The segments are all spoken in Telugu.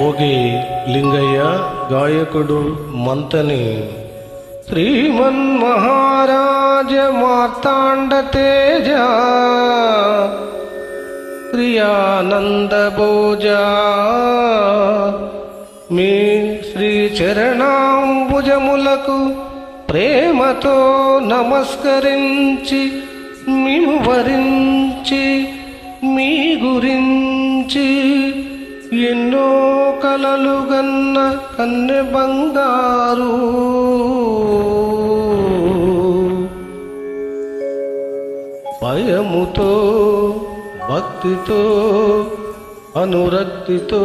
ఓగి లింగయ్య గాయకుడు మంతని. శ్రీమన్ మహారాజ మార్తాండ తేజ. శ్రీయానంద భోజా. మీ శ్రీ చరణాంబుజములకు ప్రేమతో నమస్కరించి మీ వరించి మీ గురించి ఎన్నో కలలు గన్న కన్నె బంగారు. భయముతో భక్తితో అనురక్తితో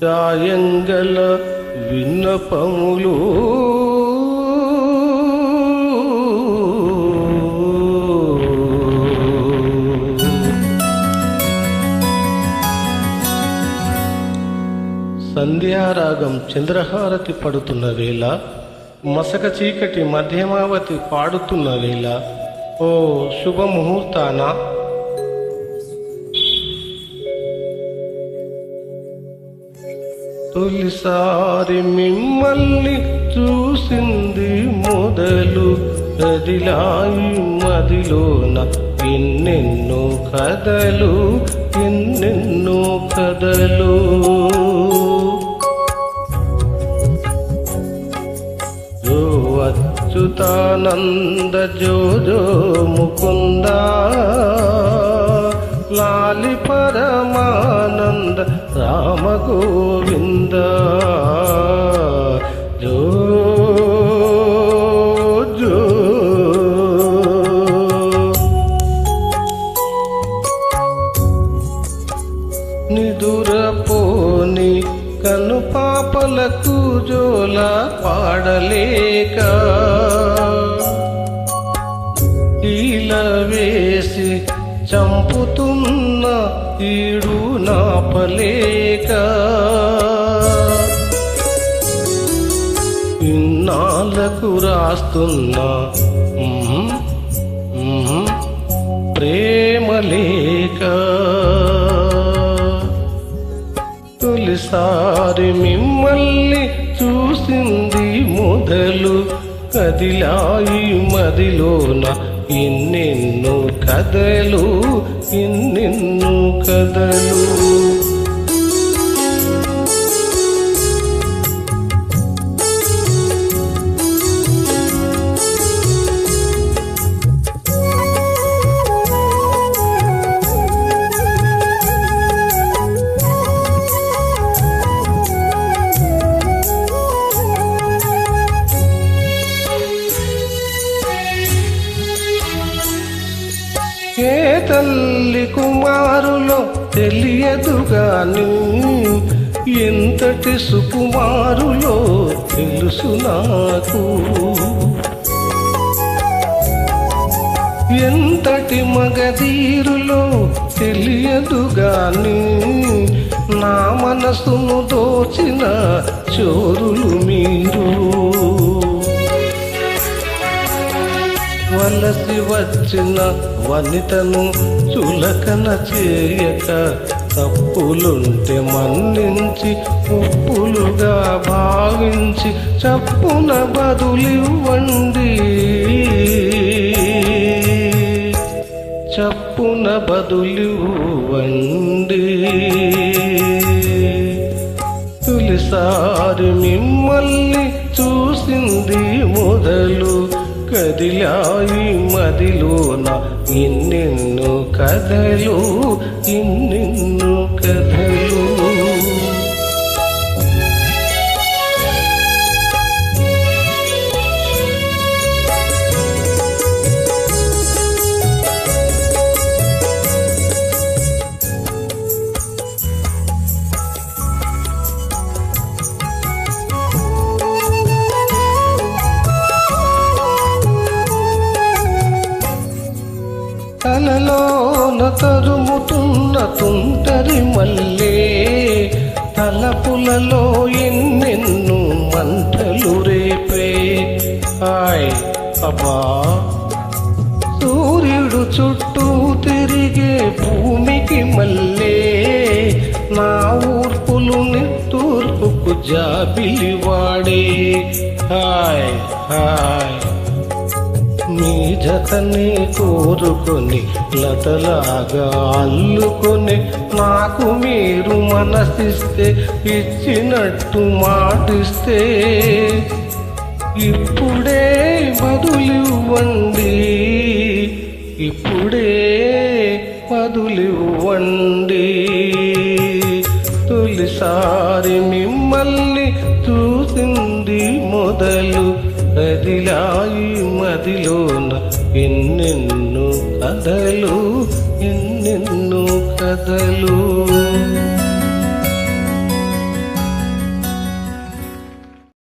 సాయంగల విన్నపములు. సంధ్యారాగం చంద్రహారతి పడుతున్న వేళ మసక చీకటి మధ్యమావతి పాడుతున్న వేళ ఓ శుభముహూర్తాన. తొలిసారి మిమ్మల్ని చూసింది మొదలు కదిలాయి మదిలోన ఎన్నెన్నో కథలు ఎన్నెన్నో కథలు. అచ్యుతానంద జో జో ముకుంద. లాలి పరమానంద రామ గోవింద జో. జో నిదురపోని కను పాపలకు జోల పాడలేక ఈల వేసి చంపుతున్న ఈడు నాపలేక ఇన్నాళ్ళకు రాస్తున్నా ప్రేమలేక తొలిసారి మిమ్మల్ని చూసింది మొదలు కదిలాయి మదిలోన ఎన్నెన్నో కథలు ఎన్నెన్నో కథలు. తల్లి కుమారులో తెలియదు ఎంతటి సుకుమారులో తెలుసు నాకు. ఎంతటి మగధీరులో తెలియదుగా నా మనసును దోచిన చోరులు మీరు. వలసి వచ్చిన వనితను చులకన చేయక తప్పులుంటే మన్నించి ఉప్పులుగా భావించి చప్పున బదులివ్వండి. చప్పున బదులివ్వండి. తొలిసారి మిమ్మల్ని చూసింది మొదలు కదిలాయి మదిలోన ఎన్నెన్నో కథలు ఎన్నెన్నో కథలు తరుముతున్న తుంటరి మల్లే తలపులలో ఎన్నెన్ను మంటలు రేపే. హాయ్ అబ్బా! సూర్యుడు చుట్టూ తిరిగే భూమికి మల్లే నా జాబిలివాడే హాయ్ హాయ్ నీ జతని కోరుకొని లతలాగా అల్లుకొని నాకు మీరు మనసిస్తే ఇచ్చినట్టు మాటిస్తే. ఇప్పుడే వదులివ్వండి ఇప్పుడే వదులివ్వండి తొలిసారి మిమ్మల్ని చూసింది మొదలు కదిలాయి మదిలోన ఎన్నెన్నో కథలు ఎన్నెన్నో కథలు.